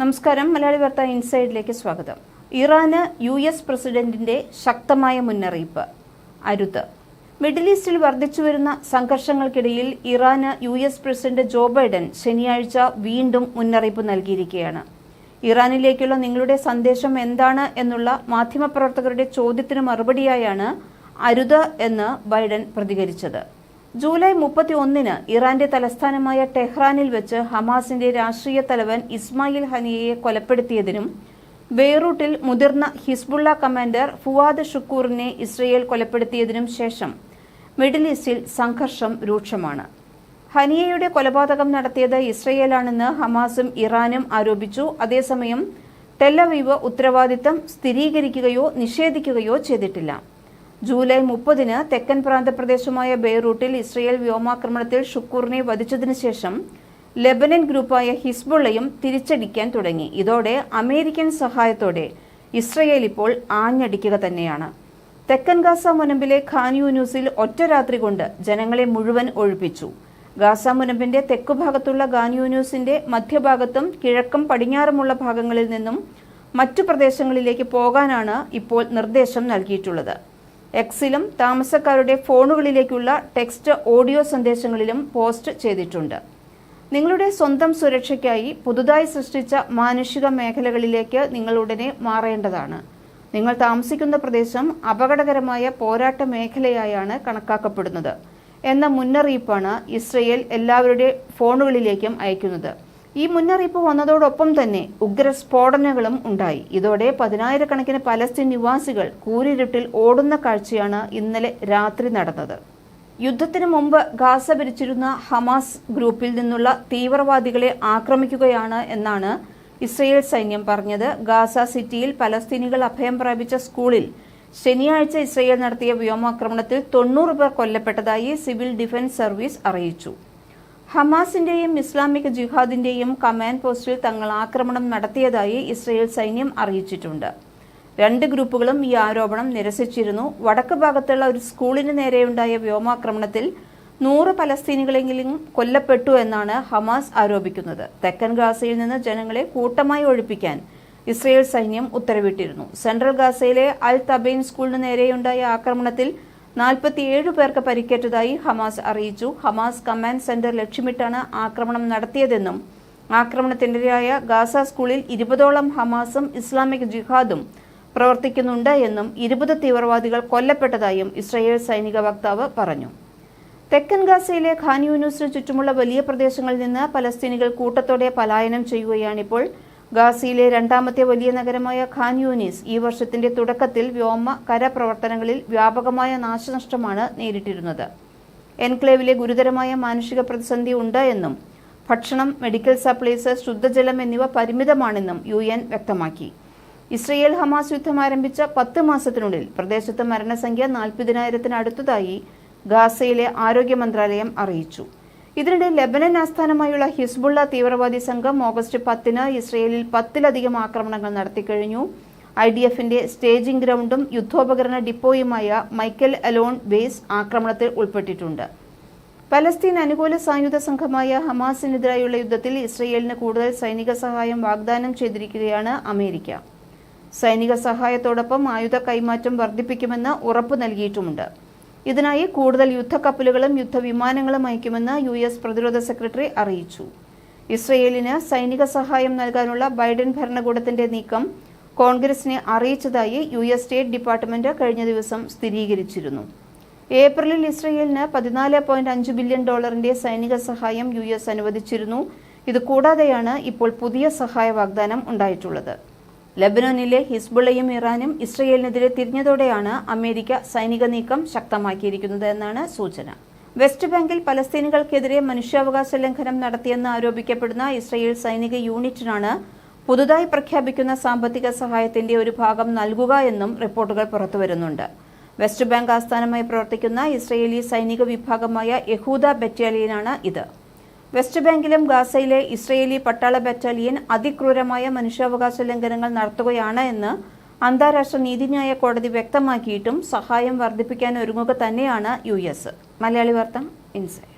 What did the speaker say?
നമസ്കാരം. മലയാളി വാർത്ത ഇൻസൈഡിലേക്ക് സ്വാഗതം. ഇറാന് യു എസ് പ്രസിഡന്റിന്റെ ശക്തമായ മുന്നറിയിപ്പ്. അരുത്. മിഡിൽ ഈസ്റ്റിൽ വർദ്ധിച്ചുവരുന്ന സംഘർഷങ്ങൾക്കിടയിൽ ഇറാന് U S president Joe Biden ശനിയാഴ്ച വീണ്ടും മുന്നറിയിപ്പ് നൽകിയിരിക്കുകയാണ്. ഇറാനിലേക്കുള്ള നിങ്ങളുടെ സന്ദേശം എന്താണ് എന്നുള്ള മാധ്യമപ്രവർത്തകരുടെ ചോദ്യത്തിന് മറുപടിയായാണ് അരുത് എന്ന് ബൈഡൻ പ്രതികരിച്ചത്. ജൂലൈ മുപ്പത്തി ഒന്നിന് ഇറാന്റെ തലസ്ഥാനമായ ടെഹ്റാനിൽ വെച്ച് ഹമാസിന്റെ രാഷ്ട്രീയ തലവൻ ഇസ്മായിൽ ഹനിയയെ കൊലപ്പെടുത്തിയതിനും ബെയ്റൂട്ടിൽ മുതിർന്ന ഹിസ്ബുള്ള കമാൻഡർ ഫുവാദ് ഷുക്കൂറിനെ ഇസ്രയേൽ കൊലപ്പെടുത്തിയതിനും ശേഷം മിഡിൽ ഈസ്റ്റിൽ സംഘർഷം രൂക്ഷമാണ്. ഹനിയയുടെ കൊലപാതകം നടത്തിയത് ഇസ്രയേലാണെന്ന് ഹമാസും ഇറാനും ആരോപിച്ചു. അതേസമയം ടെല്ലവീവ് ഉത്തരവാദിത്തം സ്ഥിരീകരിക്കുകയോ നിഷേധിക്കുകയോ ചെയ്തിട്ടില്ല. ജൂലൈ മുപ്പതിന് തെക്കൻ പ്രാന്തപ്രദേശമായ ബെയ്റൂട്ടിൽ ഇസ്രയേൽ വ്യോമാക്രമണത്തിൽ ഷുക്കൂറിനെ വധിച്ചതിനു ശേഷം ലെബനൻ ഗ്രൂപ്പായ ഹിസ്ബുള്ളയും തിരിച്ചടിക്കാൻ തുടങ്ങി. ഇതോടെ അമേരിക്കൻ സഹായത്തോടെ ഇസ്രയേൽ ഇപ്പോൾ ആഞ്ഞടിക്കുക തന്നെയാണ്. തെക്കൻ ഗാസ മുനമ്പിലെ ഖാൻ യൂനൂസിൽ ഒറ്റ രാത്രി കൊണ്ട് ജനങ്ങളെ മുഴുവൻ ഒഴിപ്പിച്ചു. ഗാസ മുനമ്പിന്റെ തെക്കുഭാഗത്തുള്ള ഖാൻ യൂനൂസിന്റെ മധ്യഭാഗത്തും കിഴക്കും പടിഞ്ഞാറുമുള്ള ഭാഗങ്ങളിൽ നിന്നും മറ്റു പ്രദേശങ്ങളിലേക്ക് പോകാനാണ് ഇപ്പോൾ നിർദ്ദേശം നൽകിയിട്ടുള്ളത്. എക്സിലും താമസക്കാരുടെ ഫോണുകളിലേക്കുള്ള ടെക്സ്റ്റ് ഓഡിയോ സന്ദേശങ്ങളിലും പോസ്റ്റ് ചെയ്തിട്ടുണ്ട്. നിങ്ങളുടെ സ്വന്തം സുരക്ഷയ്ക്കായി പുതുതായി സൃഷ്ടിച്ച മാനുഷിക മേഖലകളിലേക്ക് നിങ്ങൾ ഉടനെ മാറേണ്ടതാണ്. നിങ്ങൾ താമസിക്കുന്ന പ്രദേശം അപകടകരമായ പോരാട്ട മേഖലയായാണ് കണക്കാക്കപ്പെടുന്നത്. എന്ന മുന്നറിയിപ്പാണ് ഇസ്രയേൽ എല്ലാവരുടെ ഫോണുകളിലേക്കും അയക്കുന്നത്. ഈ മുന്നറിയിപ്പ് വന്നതോടൊപ്പം തന്നെ ഉഗ്ര സ്ഫോടനങ്ങളും ഉണ്ടായി. ഇതോടെ പതിനായിരക്കണക്കിന് പലസ്തീൻ നിവാസികൾ കൂരിരുട്ടിൽ ഓടുന്ന കാഴ്ചയാണ് ഇന്നലെ രാത്രി നടന്നത്. യുദ്ധത്തിന് മുമ്പ് ഗാസ ഭരിച്ചിരുന്ന ഹമാസ് ഗ്രൂപ്പിൽ നിന്നുള്ള തീവ്രവാദികളെ ആക്രമിക്കുകയാണ് എന്നാണ് ഇസ്രയേൽ സൈന്യം പറഞ്ഞത്. ഗാസ സിറ്റിയിൽ പലസ്തീനികൾ അഭയം പ്രാപിച്ച സ്കൂളിൽ ശനിയാഴ്ച ഇസ്രയേൽ നടത്തിയ വ്യോമാക്രമണത്തിൽ തൊണ്ണൂറ് പേർ കൊല്ലപ്പെട്ടതായി സിവിൽ ഡിഫൻസ് സർവീസ് അറിയിച്ചു. ഹമാസിന്റെയും ഇസ്ലാമിക് ജിഹാദിന്റെയും കമാൻഡ് പോസ്റ്റിൽ തങ്ങൾ ആക്രമണം നടത്തിയതായി ഇസ്രയേൽ സൈന്യം അറിയിച്ചിട്ടുണ്ട്. രണ്ട് ഗ്രൂപ്പുകളും ഈ ആരോപണം നിരസിച്ചിരുന്നു. വടക്ക് ഭാഗത്തുള്ള ഒരു സ്കൂളിന് നേരെയുണ്ടായ വ്യോമാക്രമണത്തിൽ നൂറ് പലസ്തീനികളെങ്കിലും കൊല്ലപ്പെട്ടു എന്നാണ് ഹമാസ് ആരോപിക്കുന്നത്. തെക്കൻ ഗാസയിൽ നിന്ന് ജനങ്ങളെ കൂട്ടമായി ഒഴിപ്പിക്കാൻ ഇസ്രയേൽ സൈന്യം ഉത്തരവിട്ടിരുന്നു. സെൻട്രൽ ഗാസയിലെ അൽ തബൈൻ സ്കൂളിന് നേരെയുണ്ടായ ആക്രമണത്തിൽ നാൽപ്പത്തിയേഴ് പേർക്ക് പരിക്കേറ്റതായി ഹമാസ് അറിയിച്ചു. ഹമാസ് കമാൻഡ് സെന്റർ ലക്ഷ്യമിട്ടാണ് ആക്രമണം നടത്തിയതെന്നും ആക്രമണത്തിനിരയായ ഗാസ സ്കൂളിൽ ഇരുപതോളം ഹമാസും ഇസ്ലാമിക് ജിഹാദും പ്രവർത്തിക്കുന്നുണ്ട് എന്നും ഇരുപത് തീവ്രവാദികൾ കൊല്ലപ്പെട്ടതായും ഇസ്രയേൽ സൈനിക വക്താവ് പറഞ്ഞു. തെക്കൻ ഗാസയിലെ ഖാൻ യൂനൂസിന് ചുറ്റുമുള്ള വലിയ പ്രദേശങ്ങളിൽ നിന്ന് പലസ്തീനികൾ കൂട്ടത്തോടെ പലായനം ചെയ്യുകയാണിപ്പോൾ ഗാസയിലെ രണ്ടാമത്തെ വലിയ നഗരമായ ഖാൻ യൂനിസ് ഈ വർഷത്തിന്റെ തുടക്കത്തിൽ വ്യോമ കരപ്രവർത്തനങ്ങളിൽ വ്യാപകമായ നാശനഷ്ടമാണ് നേരിട്ടിരുന്നത്. എൻക്ലേവിലെ ഗുരുതരമായ മാനുഷിക പ്രതിസന്ധി ഉണ്ട് എന്നും ഭക്ഷണം മെഡിക്കൽ സപ്ലൈസ് ശുദ്ധജലം എന്നിവ പരിമിതമാണെന്നും യു എൻ വ്യക്തമാക്കി. ഇസ്രയേൽ ഹമാസ് യുദ്ധം ആരംഭിച്ച പത്ത് മാസത്തിനുള്ളിൽ പ്രദേശത്ത് മരണസംഖ്യ നാൽപ്പതിനായിരത്തിനടുത്തതായി ഗാസയിലെ ആരോഗ്യ മന്ത്രാലയം അറിയിച്ചു. ഇതിനിടെ ലെബനൻ ആസ്ഥാനമായുള്ള ഹിസ്ബുള്ള തീവ്രവാദി സംഘം ഓഗസ്റ്റ് പത്തിന് ഇസ്രയേലിൽ പത്തിലധികം ആക്രമണങ്ങൾ നടത്തിക്കഴിഞ്ഞു ഐ ഡി എഫിന്റെ സ്റ്റേജിംഗ് ഗ്രൗണ്ടും യുദ്ധോപകരണ ഡിപ്പോയുമായ മൈക്കൽ അലോൺ ബേസ് ആക്രമണത്തിൽ ഉൾപ്പെട്ടിട്ടുണ്ട്. പലസ്തീൻ അനുകൂല സായുധ സംഘമായ ഹമാസിനെതിരായുള്ള യുദ്ധത്തിൽ ഇസ്രയേലിന് കൂടുതൽ സൈനിക സഹായം വാഗ്ദാനം ചെയ്തിരിക്കുകയാണ് അമേരിക്ക. സൈനിക സഹായത്തോടൊപ്പം ആയുധ കൈമാറ്റം വർദ്ധിപ്പിക്കുമെന്ന് ഉറപ്പു നൽകിയിട്ടുമുണ്ട്. ഇതിനായി കൂടുതൽ യുദ്ധക്കപ്പലുകളും യുദ്ധവിമാനങ്ങളും അയക്കുമെന്ന് യു എസ് പ്രതിരോധ സെക്രട്ടറി അറിയിച്ചു. ഇസ്രയേലിന് സൈനിക സഹായം നൽകാനുള്ള ബൈഡൻ ഭരണകൂടത്തിന്റെ നീക്കം കോൺഗ്രസിനെ അറിയിച്ചതായി യു എസ് സ്റ്റേറ്റ് ഡിപ്പാർട്ട്മെന്റ് കഴിഞ്ഞ ദിവസം സ്ഥിരീകരിച്ചിരുന്നു. ഏപ്രിലിൽ ഇസ്രയേലിന് പതിനാല് പോയിന്റ് അഞ്ച് ബില്യൺ ഡോളറിന്റെ സൈനിക സഹായം യു എസ് അനുവദിച്ചിരുന്നു. ഇത് കൂടാതെയാണ് ഇപ്പോൾ പുതിയ സഹായ വാഗ്ദാനം ഉണ്ടായിട്ടുള്ളത്. ലബനോനിലെ ഹിസ്ബുള്ളയും ഇറാനും ഇസ്രയേലിനെതിരെ തിരിഞ്ഞതോടെയാണ് അമേരിക്ക സൈനിക നീക്കം ശക്തമാക്കിയിരിക്കുന്നത് എന്നാണ് സൂചന. വെസ്റ്റ് ബാങ്കിൽ പലസ്തീനികൾക്കെതിരെ മനുഷ്യാവകാശ ലംഘനം നടത്തിയെന്ന് ആരോപിക്കപ്പെടുന്ന ഇസ്രയേൽ സൈനിക യൂണിറ്റിനാണ് പുതുതായി പ്രഖ്യാപിക്കുന്ന സാമ്പത്തിക സഹായത്തിന്റെ ഒരു ഭാഗം നൽകുക എന്നും റിപ്പോർട്ടുകൾ പുറത്തുവരുന്നുണ്ട് വെസ്റ്റ് ബാങ്ക് ആസ്ഥാനമായി പ്രവർത്തിക്കുന്ന ഇസ്രയേലി സൈനിക വിഭാഗമായ യഹൂദ ബറ്റാലിയനാണ് ഇത്. വെസ്റ്റ് ബാങ്കിലും ഗാസയിലെ ഇസ്രയേലി പട്ടാള ബറ്റാലിയൻ അതിക്രൂരമായ മനുഷ്യാവകാശ ലംഘനങ്ങൾ നടത്തുകയാണ് എന്ന് അന്താരാഷ്ട്ര നീതിന്യായ കോടതി വ്യക്തമാക്കിയിട്ടും സഹായം വർദ്ധിപ്പിക്കാൻ ഒരുങ്ങുക തന്നെയാണ് യു എസ്. മലയാളി വാർത്ത ഇൻസൈഡ്